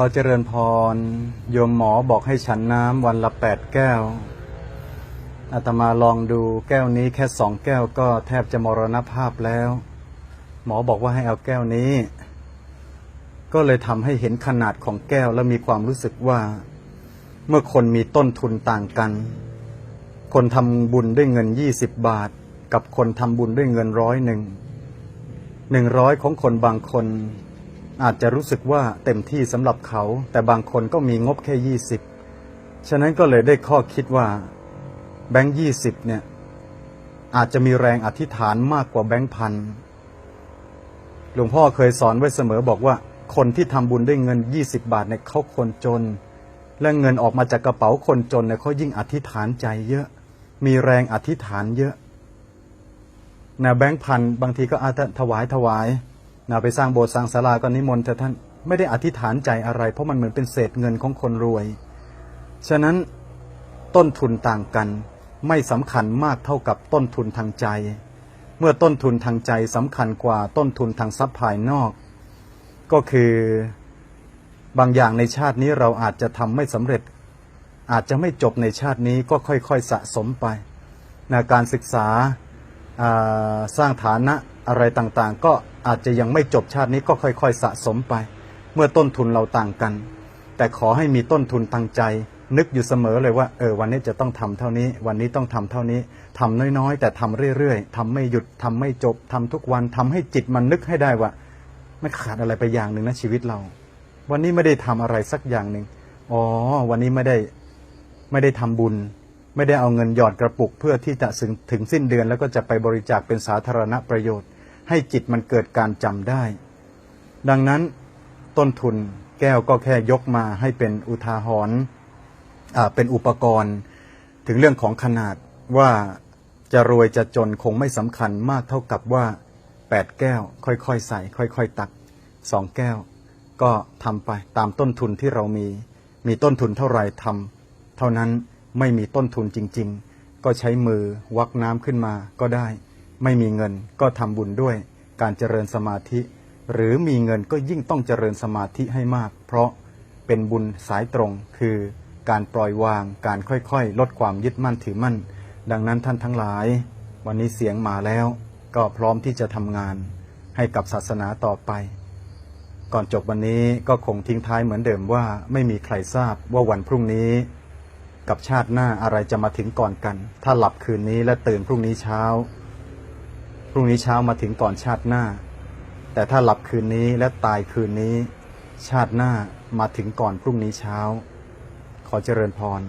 อเจริญพร โยมหมอบอกให้ฉันน้ำวันละแปดแก้ว อาตมาลองดูแก้วนี้แค่สองแก้วก็แทบจะมรณภาพแล้ว หมอบอกว่าให้เอาแก้วนี้ ก็เลยทำให้เห็นขนาดของแก้วและมีความรู้สึกว่า เมื่อคนมีต้นทุนต่างกัน คนทำบุญด้วยเงินยี่สิบบาท กับคนทำบุญด้วยเงินร้อยหนึ่งหนึ่งร้อยของคนบางคน อาจจะรู้สึกว่าเต็มที่สำหรับเขา แต่บางคนก็มีงบแค่ยี่สิบฉะนั้นก็เลยได้ข้อคิดว่าแบงค์ยี่สิบเนี่ยอาจจะมีแรงอธิษฐานมากกว่าแบงค์พันหลวงพ่อเคยสอนไว้เสมอบอกว่า คนที่ทำบุญด้วยเงิน 20 บาทเนี่ยเขาคนจน และเงินออกมาจากกระเป๋าคนจนเนี่ยเขายิ่งอธิษฐานใจเยอะ มีแรงอธิษฐานเยอะนะแบงค์พันบางทีก็อาจจะถวายถวาย นะไปสร้างโบสถ์สร้างศาลาก็นิมนต์แต่ท่านไม่ได้อธิษฐานใจอะไร เพราะมันเหมือนเป็นเศษเงินของคนรวย ฉะนั้นต้นทุนต่างกันไม่สำคัญมากเท่ากับต้นทุนทางใจ เมื่อต้นทุนทางใจสำคัญกว่าต้นทุนทางทรัพย์ภายนอก ก็คือบางอย่างในชาตินี้เราอาจจะทำไม่สำเร็จ อาจจะไม่จบในชาตินี้ก็ค่อยๆสะสมไปนะการศึกษาาสร้างฐานะ อะไรต่างๆ ก็อาจจะยังไม่จบชาตินี้ก็ค่อยๆสะสมไป เมื่อต้นทุนเราต่างกัน แต่ขอให้มีต้นทุนทางใจ นึกอยู่เสมอเลยว่าเออวันนี้จะต้องทำเท่านี้ วันนี้ต้องทำเท่านี้ทำน้อยๆ แต่ทำเรื่อยๆทำไม่หยุดทำไม่จบทำทุกวันทำให้จิตมันนึกให้ได้ว่าไม่ขาดอะไรไปอย่างหนึ่งนะชีวิตเรา วันนี้ไม่ได้ทำอะไรสักอย่างหนึ่งอ๋อวันนี้ไม่ได้ไม่ได้ทำบุญไม่ได้เอาเงินหยอดกระปุกเพื่อที่จะถึงถึงสิ้นเดือนแล้วก็จะไปบริจาคเป็นสาธารณประโยชน์ ให้จิตมันเกิดการจำได้ ดังนั้นต้นทุนแก้วก็แค่ยกมาให้เป็นอุทาหรณ์เป็นอุปกรณ์ ถึงเรื่องของขนาดว่าจะรวยจะจนคงไม่สำคัญมากเท่ากับว่า 8 แก้ว ค่อยๆใส่ ค่อยๆตัก 2 แก้ว ก็ทำไปตามต้นทุนที่เรามี มีต้นทุนเท่าไหร่ทำเท่านั้นไม่มีต้นทุนจริง ๆ ก็ใช้มือวักน้ำขึ้นมาก็ได้ ไม่มีเงินก็ทำบุญด้วย การเจริญสมาธิ หรือมีเงินก็ยิ่งต้องเจริญสมาธิให้มาก เพราะเป็นบุญสายตรงคือการปล่อยวาง การค่อยๆ ลดความยึดมั่นถือมั่น ดังนั้นท่านทั้งหลาย วันนี้เสียงมาแล้ว ก็พร้อมที่จะทำงานให้กับศาสนาต่อไป ก่อนจบวันนี้ก็คงทิ้งท้ายเหมือนเดิมว่าไม่มีใครทราบว่าวันพรุ่งนี้ กับชาติหน้าอะไรจะมาถึงก่อนกัน ถ้าหลับคืนนี้และตื่นพรุ่งนี้เช้า พรุ่งนี้เช้ามาถึงก่อนชาติหน้า แต่ถ้าหลับคืนนี้และตายคืนนี้ ชาติหน้ามาถึงก่อนพรุ่งนี้เช้า ขอเจริญพร